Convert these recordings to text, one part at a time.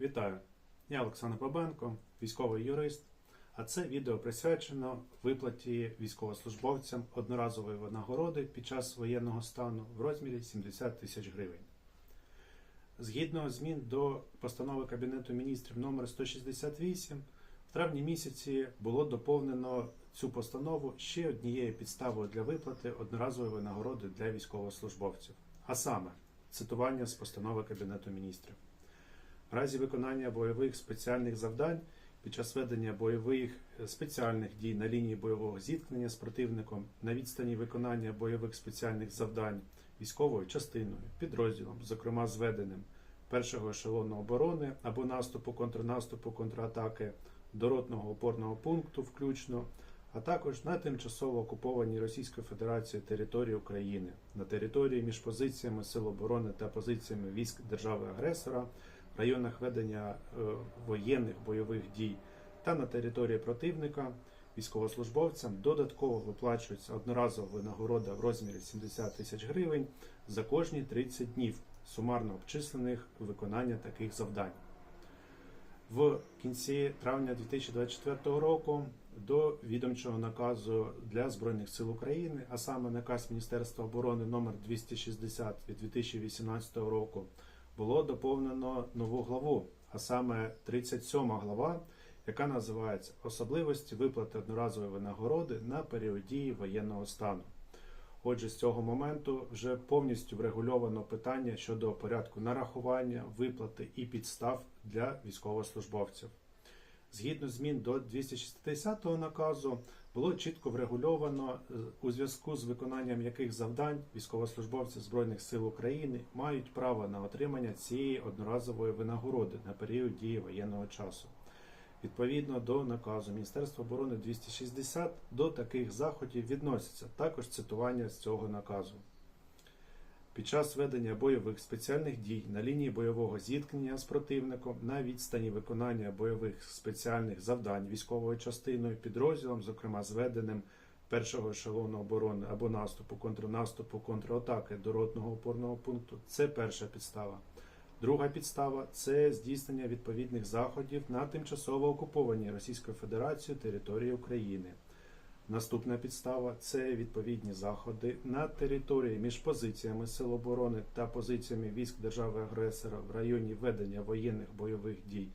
Вітаю! Я Олександр Бабенко, військовий юрист. А це відео присвячено виплаті військовослужбовцям одноразової нагороди під час воєнного стану в розмірі 70 тисяч гривень. Згідно змін до постанови Кабінету міністрів номер 168, в травні місяці було доповнено цю постанову ще однією підставою для виплати одноразової нагороди для військовослужбовців, а саме цитування з постанови Кабінету міністрів. Разі виконання бойових спеціальних завдань під час ведення бойових е, спеціальних дій на лінії бойового зіткнення з противником на відстані виконання бойових спеціальних завдань військовою частиною, підрозділом, зокрема зведеним першого ешелону оборони або наступу, контрнаступу, контратаки до ротного опорного пункту, включно, а також на тимчасово окупованій Російською Федерацією території України, на території між позиціями Сил оборони та позиціями військ держави-агресора районах ведення е, воєнних бойових дій та на території противника військовослужбовцям додатково виплачується одноразова винагорода в розмірі 70 тисяч гривень за кожні 30 днів сумарно обчислених виконання таких завдань. В кінці травня 2024 року до відомчого наказу для Збройних сил України, а саме наказ Міністерства оборони номер 260 від 2018 року, було доповнено нову главу, а саме 37 глава, яка називається Особливості виплати одноразової винагороди на період дії воєнного стану. Отже, з цього моменту вже повністю врегульовано питання щодо порядку нарахування, виплати і підстав для військовослужбовців. Згідно змін до 260 наказу було чітко врегульовано, е, у зв'язку з виконанням яких завдань військовослужбовці Збройних сил України мають право на отримання цієї одноразової винагороди на період дії воєнного часу. Відповідно до наказу Міністерства оборони 260 до таких заходів відносяться також цитування з цього наказу. Під час ведення бойових спеціальних дій на лінії бойового зіткнення з противником на відстані виконання бойових спеціальних завдань військовою частиною, підрозділом, зокрема зведеним першого ешелону оборони або наступу, контрнаступу, контратаки до ротного опорного пункту це перша підстава. Друга підстава це здійснення відповідних заходів на тимчасово окупованій Російською Федерацією території України. Наступна підстава це відповідні заходи на території між позиціями Сил оборони та позиціями військ держави-агресора в районі ведення воєнних бойових дій.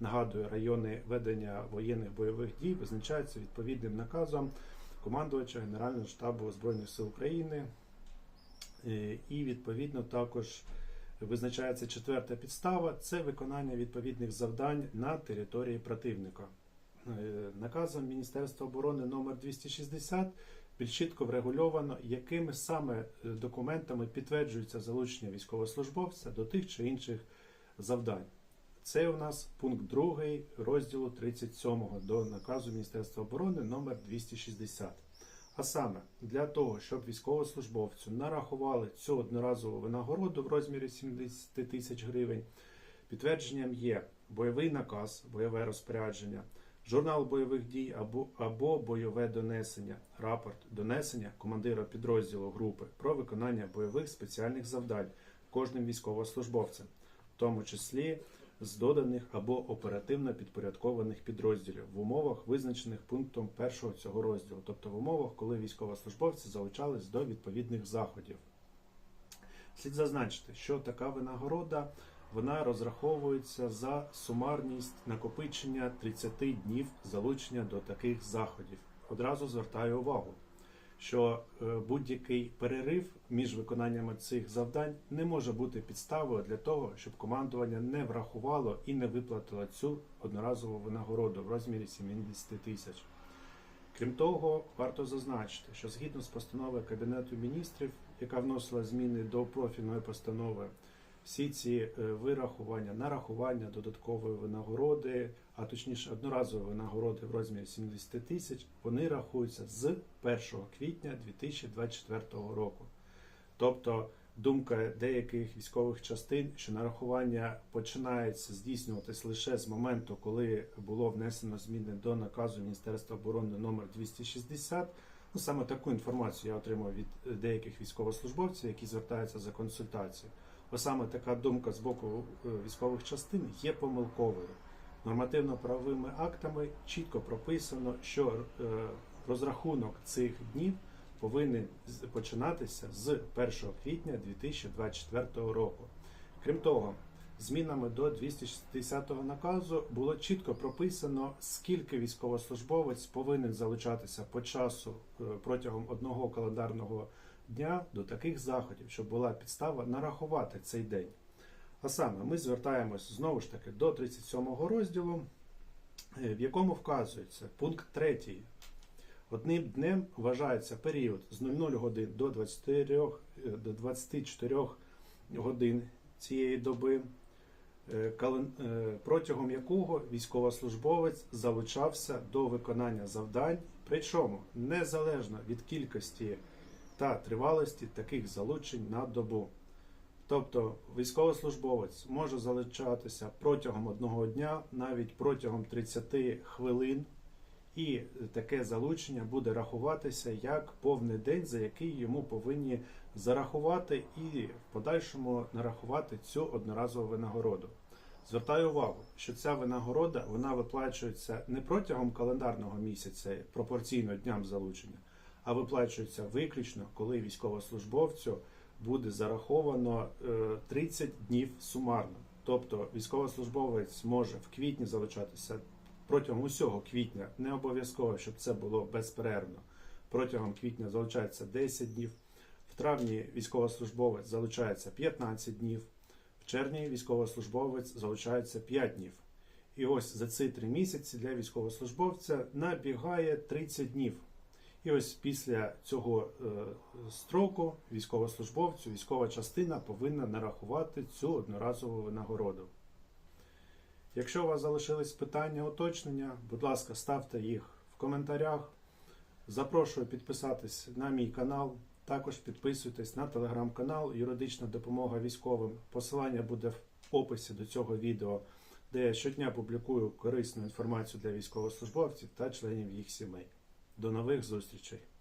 Нагадую, райони ведення воєнних бойових дій визначаються відповідним наказом командувача Генерального штабу Збройних сил України. Е, І відповідно також визначається четверта підстава це виконання відповідних завдань на території противника. Е, Наказом Міністерства оборони номер 260 більш чітко врегульовано, якими саме е, документами підтверджується залучення військовослужбовця до тих чи інших завдань. Це у нас пункт 2 розділу 37 до наказу Міністерства оборони номер 260. А саме для того, щоб військовослужбовцю нарахували цю одноразову винагороду в розмірі 70 тисяч гривень, підтвердженням є бойовий наказ, бойове розпорядження, журнал бойових дій або, або бойове донесення, рапорт донесення командира підрозділу групи про виконання бойових спеціальних завдань кожним військовослужбовцем, в тому числі з доданих або оперативно підпорядкованих підрозділів в умовах, визначених пунктом першого цього розділу, тобто в умовах, коли військовослужбовці залучались до відповідних заходів. Слід зазначити, що така винагорода вона розраховується за сумарність накопичення 30 днів залучення до таких заходів. Одразу звертаю увагу, що е, будь-який перерив між виконаннями цих завдань не може бути підставою для того, щоб командування не врахувало і не виплатило цю одноразову винагороду в розмірі 70 тисяч. Крім того, варто зазначити, що згідно з постановою Кабінету міністрів, яка вносила зміни до профільної постанови, всі ці е, вирахування, нарахування додаткової винагороди, а точніше одноразової винагороди в розмірі 70 тисяч, вони рахуються з 1 квітня 2024 року. Тобто думка деяких військових частин, що нарахування починається здійснюватись лише з моменту, коли було внесено зміни до наказу Міністерства оборони номер 260. Ну саме таку інформацію я отримав від деяких військовослужбовців, які звертаються за консультацією. Бо саме така думка з боку е, військових частин є помилковою. Нормативно-правовими актами чітко прописано, що е, розрахунок цих днів повинен починатися з 1 квітня 2024 року. Крім того, змінами до 260 наказу було чітко прописано, скільки військовослужбовець повинен залучатися по часу е, протягом одного календарного дня до таких заходів, щоб була підстава нарахувати цей день. А саме ми звертаємось знову ж таки до 37 розділу, е, в якому вказується пункт 3. Одним днем вважається період з 00 годин до 24, е, до 24 годин цієї доби, е, протягом якого військовослужбовець залучався до виконання завдань, причому незалежно від кількості та тривалості таких залучень на добу. Тобто військовослужбовець може залучатися протягом одного дня, навіть протягом 30 хвилин, і таке залучення буде рахуватися як повний день, за який йому повинні зарахувати і в подальшому нарахувати цю одноразову винагороду. Звертаю увагу, що ця винагорода вона виплачується не протягом календарного місяця пропорційно дням залучення, а виплачується виключно, коли військовослужбовцю буде зараховано е, 30 днів сумарно. Тобто військовослужбовець може в квітні залучатися протягом усього квітня, не обов'язково, щоб це було безперервно. Протягом квітня залучається 10 днів, в травні військовослужбовець залучається 15 днів, в червні військовослужбовець залучається 5 днів. І ось за ці три місяці для військовослужбовця набігає 30 днів. І ось після цього е, строку військовослужбовцю військова частина повинна нарахувати цю одноразову винагороду. Якщо у вас залишились питання, уточнення, будь ласка, ставте їх в коментарях. Запрошую підписатись на мій канал. Також підписуйтесь на телеграм-канал Юридична допомога військовим. Посилання буде в описі до цього відео, де я щодня публікую корисну інформацію для військовослужбовців та членів їх сімей. До нових зустрічей!